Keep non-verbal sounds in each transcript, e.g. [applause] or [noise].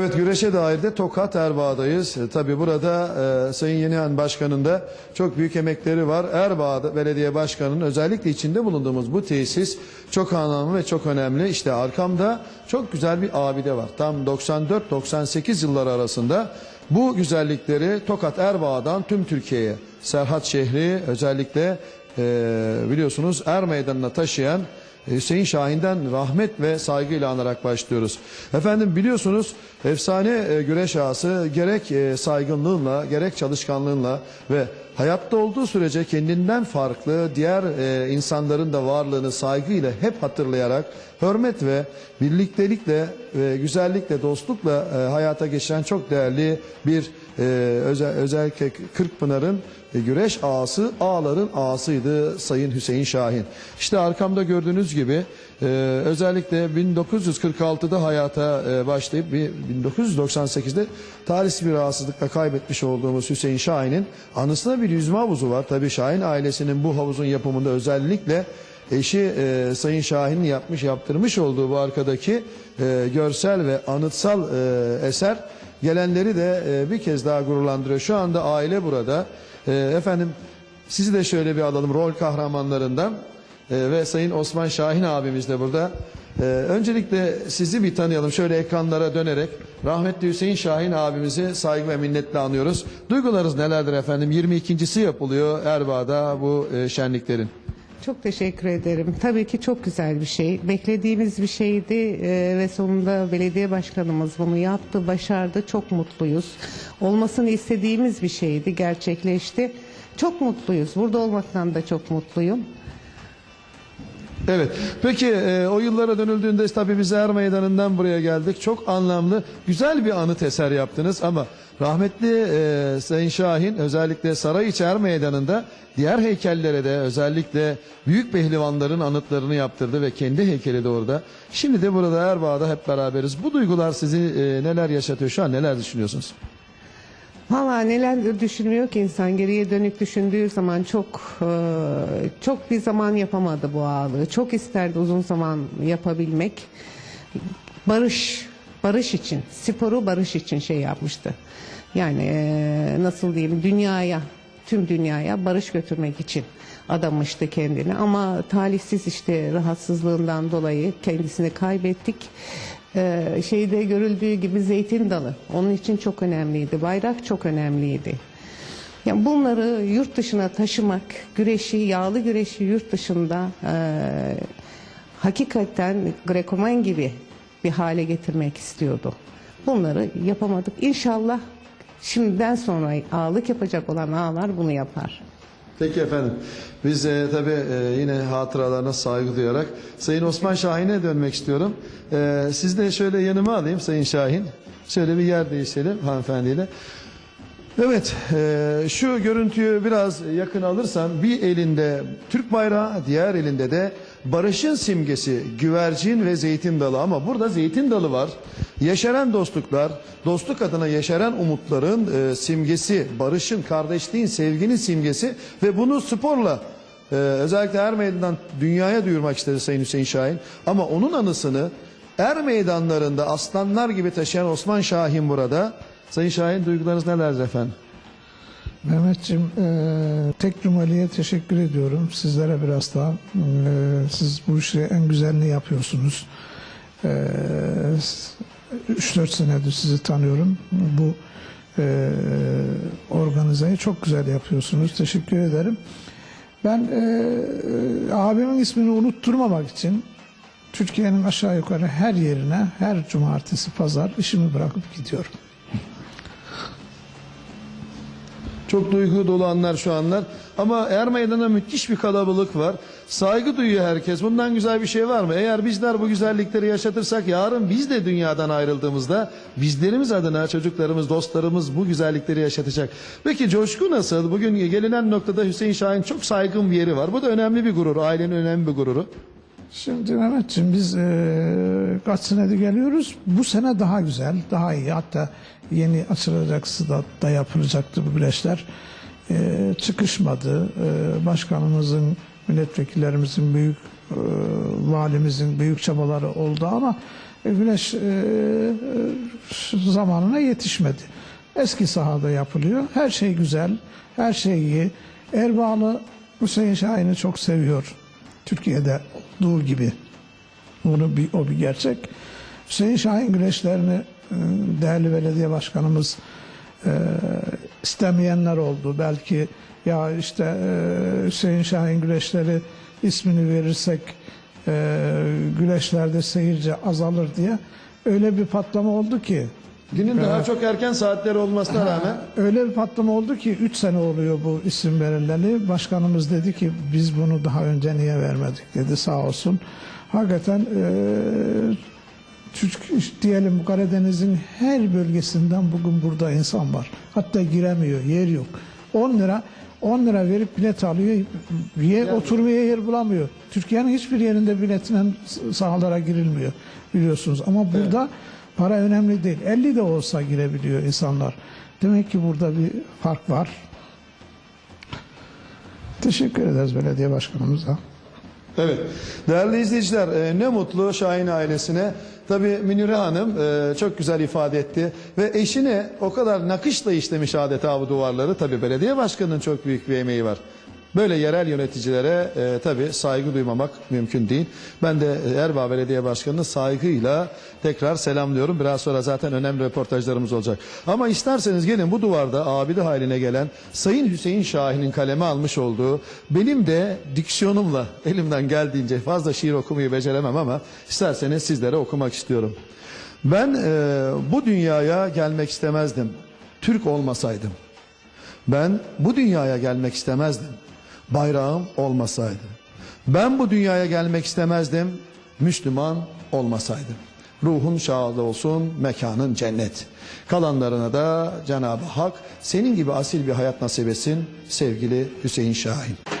Evet güreşe dair de Tokat Erbaa'dayız. E, tabii burada e, Sayın Yenihan Başkan'ın da çok büyük emekleri var. Erbaa Belediye Başkanı'nın özellikle içinde bulunduğumuz bu tesis çok anlamlı ve çok önemli. İşte arkamda çok güzel bir abide var. Tam 94-98 yılları arasında bu güzellikleri Tokat Erbaa'dan tüm Türkiye'ye, Serhat şehri özellikle e, biliyorsunuz Er Meydanı'na taşıyan Hüseyin Şahin'den rahmet ve saygıyla anarak başlıyoruz. Efendim biliyorsunuz efsane e, güreş ağası gerek e, saygınlığıyla gerek çalışkanlığıyla ve hayatta olduğu sürece kendinden farklı diğer e, insanların da varlığını saygıyla hep hatırlayarak hürmet ve birliktelikle ve güzellikle dostlukla e, hayata geçiren çok değerli bir e, özel, özellikle Kırkpınar'ın e, güreş ağası ağaların ağasıydı Sayın Hüseyin Şahin. İşte arkamda gördüğünüz gibi e, özellikle 1946'da hayata e, başlayıp bir 1998'de talihsiz bir rahatsızlıkla kaybetmiş olduğumuz Hüseyin Şahin'in anısına bir yüzme havuzu var. Tabii Şahin ailesinin bu havuzun yapımında özellikle eşi e, Sayın Şahin'in yapmış yaptırmış olduğu bu arkadaki e, görsel ve anıtsal e, eser gelenleri de e, bir kez daha gururlandırıyor. Şu anda aile burada. E, efendim sizi de şöyle bir alalım rol kahramanlarından E, ve Sayın Osman Şahin abimiz de burada. E, öncelikle sizi bir tanıyalım şöyle ekranlara dönerek. Rahmetli Hüseyin Şahin abimizi saygı ve minnetle anıyoruz. Duygularınız nelerdir efendim? 22.si yapılıyor Erbaa'da bu e, şenliklerin. Çok teşekkür ederim. Tabii ki çok güzel bir şey. Beklediğimiz bir şeydi e, ve sonunda belediye başkanımız bunu yaptı, başardı. Çok mutluyuz. Olmasını istediğimiz bir şeydi, gerçekleşti. Çok mutluyuz. Burada olmaktan da çok mutluyum. Evet. Peki e, o yıllara dönüldüğünde tabii biz Er Meydanı'ndan buraya geldik. Çok anlamlı, güzel bir anıt eser yaptınız ama rahmetli e, Sayın Şahin özellikle Sarayiçi Er Meydanı'nda diğer heykellere de özellikle büyük pehlivanların anıtlarını yaptırdı ve kendi heykeli de orada. Şimdi de burada Erbaa'da hep beraberiz. Bu duygular sizi e, neler yaşatıyor? Şu an neler düşünüyorsunuz? Valla neler düşünmüyor ki insan geriye dönük düşündüğü zaman çok e, çok bir zaman yapamadı bu ağalığı. Çok isterdi uzun zaman yapabilmek. Barış, barış için, sporu barış için şey yapmıştı. Yani e, nasıl diyeyim dünyaya, tüm dünyaya barış götürmek için adamıştı kendini. Ama talihsiz işte rahatsızlığından dolayı kendisini kaybettik. Ee, şeyde görüldüğü gibi zeytin dalı onun için çok önemliydi. Bayrak çok önemliydi. Yani bunları yurt dışına taşımak, güreşi, yağlı güreşi yurt dışında e, hakikaten Grekoman gibi bir hale getirmek istiyordu. Bunları yapamadık. İnşallah şimdiden sonra ağalık yapacak olan ağalar bunu yapar. Peki efendim. Biz e, tabii e, yine hatıralarına saygı duyarak Sayın Osman Şahin'e dönmek istiyorum. E, siz de şöyle yanıma alayım Sayın Şahin. Şöyle bir yer değiştirelim hanımefendiyle. Evet, e, şu görüntüyü biraz yakın alırsan bir elinde Türk bayrağı, diğer elinde de barışın simgesi güvercin ve zeytin dalı ama burada zeytin dalı var. Yeşeren dostluklar, dostluk adına yeşeren umutların e, simgesi, barışın, kardeşliğin, sevginin simgesi ve bunu sporla e, özellikle Er Meydanı'ndan dünyaya duyurmak istedi Sayın Hüseyin Şahin. Ama onun anısını Er Meydanlarında aslanlar gibi taşıyan Osman Şahin burada. Sayın Şahin duygularınız nelerdir efendim? Mehmetciğim, e, tek Cumali'ye teşekkür ediyorum. Sizlere biraz daha. E, siz bu işi en güzelini yapıyorsunuz. E, 3-4 senedir sizi tanıyorum. Bu e, organizeyi çok güzel yapıyorsunuz. Teşekkür ederim. Ben e, abimin ismini unutturmamak için Türkiye'nin aşağı yukarı her yerine her cumartesi pazar işimi bırakıp gidiyorum. Çok duygu dolu anlar şu anlar. Ama Er Meydanı'na müthiş bir kalabalık var. Saygı duyuyor herkes. Bundan güzel bir şey var mı? Eğer bizler bu güzellikleri yaşatırsak yarın biz de dünyadan ayrıldığımızda bizlerimiz adına çocuklarımız, dostlarımız bu güzellikleri yaşatacak. Peki coşku nasıl? Bugün gelinen noktada Hüseyin Şahin çok saygın bir yeri var. Bu da önemli bir gurur. Ailenin önemli bir gururu. Şimdi Mehmetciğim biz e, kaç senedir geliyoruz. Bu sene daha güzel, daha iyi. Hatta yeni açılacak da, yapılacaktı bu güreşler. E, çıkışmadı. E, başkanımızın, milletvekillerimizin, büyük e, valimizin büyük çabaları oldu ama e, güneş e, e, zamanına yetişmedi. Eski sahada yapılıyor. Her şey güzel, her şey iyi. Erbağlı Hüseyin Şahin'i çok seviyor. Türkiye'de olduğu gibi. Bunu bir, o bir gerçek. Hüseyin Şahin güreşlerini değerli belediye başkanımız e, istemeyenler oldu. Belki ya işte e, Hüseyin Şahin güreşleri ismini verirsek e, güreşlerde seyirci azalır diye öyle bir patlama oldu ki Günün daha çok erken saatleri olmasına rağmen [laughs] Öyle bir patlama oldu ki 3 sene oluyor bu isim verileli. Başkanımız dedi ki biz bunu daha önce niye vermedik dedi sağ olsun. Hakikaten eee Türk diyelim Karadeniz'in her bölgesinden bugün burada insan var. Hatta giremiyor, yer yok. 10 lira 10 lira verip bilet alıyor. Yer, oturmaya yer bulamıyor. Türkiye'nin hiçbir yerinde biletine sahalara girilmiyor biliyorsunuz. Ama burada para önemli değil. 50 de olsa girebiliyor insanlar. Demek ki burada bir fark var. Teşekkür ederiz belediye başkanımıza. Evet. Değerli izleyiciler e, ne mutlu Şahin ailesine. Tabii Münire Hanım e, çok güzel ifade etti ve eşine o kadar nakışla işlemiş adeta bu duvarları. Tabii belediye başkanının çok büyük bir emeği var. Böyle yerel yöneticilere e, tabii saygı duymamak mümkün değil. Ben de Erbaa Belediye Başkanı'nı saygıyla tekrar selamlıyorum. Biraz sonra zaten önemli röportajlarımız olacak. Ama isterseniz gelin bu duvarda abide haline gelen Sayın Hüseyin Şahin'in kaleme almış olduğu benim de diksiyonumla elimden geldiğince fazla şiir okumayı beceremem ama isterseniz sizlere okumak istiyorum. Ben e, bu dünyaya gelmek istemezdim. Türk olmasaydım. Ben bu dünyaya gelmek istemezdim. Bayrağım olmasaydı. Ben bu dünyaya gelmek istemezdim. Müslüman olmasaydım. Ruhun şad olsun, mekanın cennet. Kalanlarına da Cenab-ı Hak senin gibi asil bir hayat nasip etsin sevgili Hüseyin Şahin.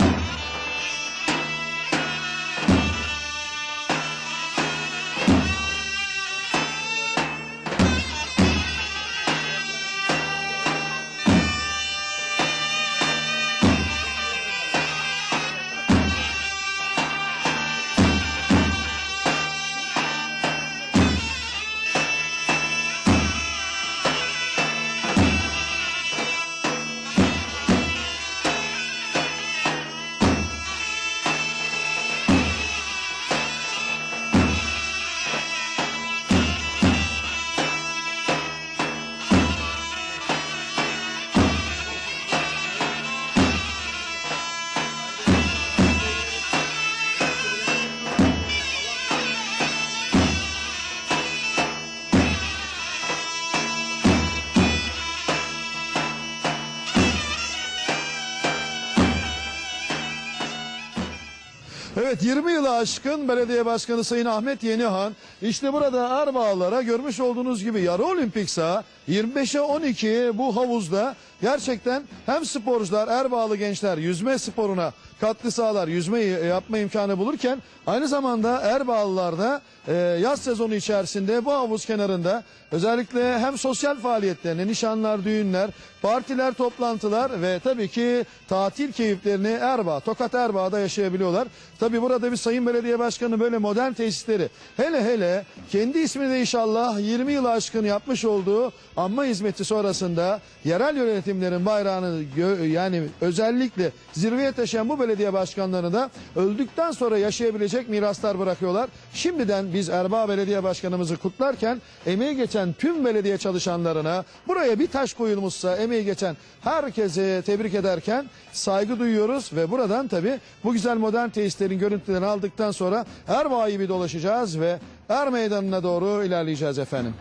Evet 20 yılı aşkın belediye başkanı Sayın Ahmet Yenihan işte burada Erbağlara görmüş olduğunuz gibi yarı olimpik saha 25'e 12 bu havuzda gerçekten hem sporcular Erbağlı gençler yüzme sporuna katkı sağlar yüzme yapma imkanı bulurken aynı zamanda Erbağlılar da e, yaz sezonu içerisinde bu havuz kenarında özellikle hem sosyal faaliyetlerini nişanlar düğünler partiler toplantılar ve tabii ki tatil keyiflerini Erbaa Tokat Erbaa'da yaşayabiliyorlar. Tabii burada bir Sayın Belediye Başkanı böyle modern tesisleri hele hele kendi ismini de inşallah 20 yıl aşkın yapmış olduğu anma hizmeti sonrasında yerel yönetimlerin bayrağını yani özellikle zirveye taşıyan bu belediye başkanlarını da öldükten sonra yaşayabilecek miraslar bırakıyorlar. Şimdiden biz Erbaa Belediye Başkanımızı kutlarken emeği geçen tüm belediye çalışanlarına buraya bir taş koyulmuşsa emeği geçen herkese tebrik ederken saygı duyuyoruz ve buradan tabi bu güzel modern tesislerin görüntülerini aldıktan sonra Erbaa'yı bir dolaşacağız ve Er Meydanı'na doğru ilerleyeceğiz efendim.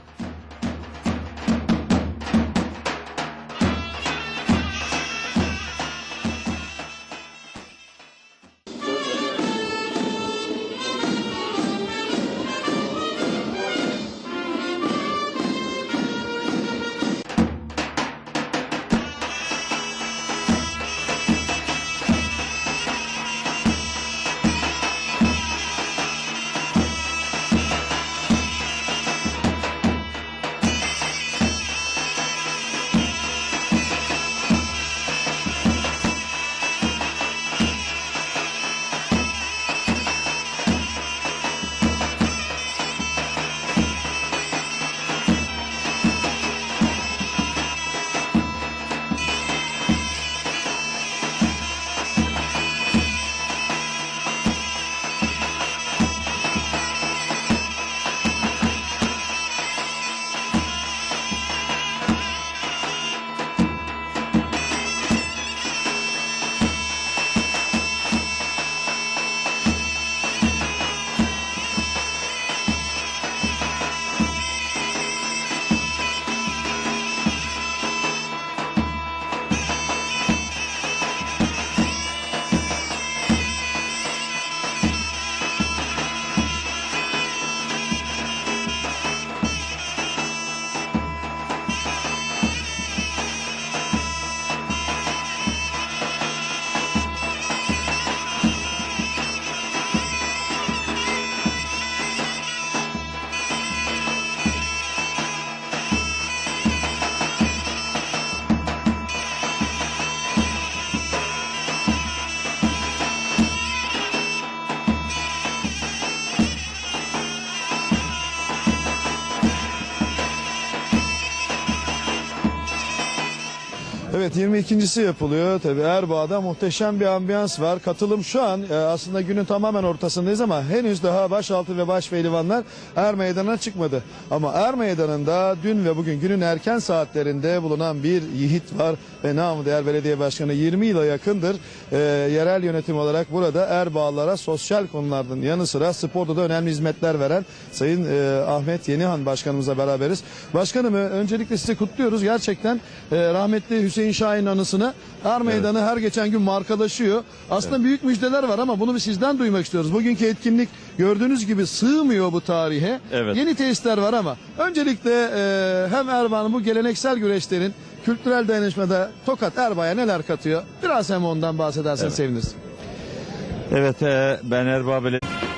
Evet 22.si yapılıyor. Tabii Erbaa'da muhteşem bir ambiyans var. Katılım şu an e, aslında günün tamamen ortasındayız ama henüz daha başaltı ve başpehlivanlar Er Meydanı'na çıkmadı. Ama Er Meydanı'nda dün ve bugün günün erken saatlerinde bulunan bir yiğit var ve namı değer belediye başkanı 20 yıla yakındır e, yerel yönetim olarak burada Erbağlara sosyal konulardan yanı sıra sporda da önemli hizmetler veren Sayın e, Ahmet Yenihan başkanımızla beraberiz. Başkanım e, öncelikle sizi kutluyoruz. Gerçekten e, rahmetli Hüseyin Şahin anısına Er Meydanı her geçen gün markalaşıyor. Aslında büyük müjdeler var ama bunu bir sizden duymak istiyoruz. Bugünkü etkinlik gördüğünüz gibi sığmıyor bu tarihe. Evet. Yeni tesisler var ama öncelikle e, hem Erbaa'nın bu geleneksel güreşlerin kültürel dayanışmada Tokat Erbaa'ya neler katıyor? Biraz hem ondan bahsedersen seviniriz. Evet e, ben Erbaa Belediye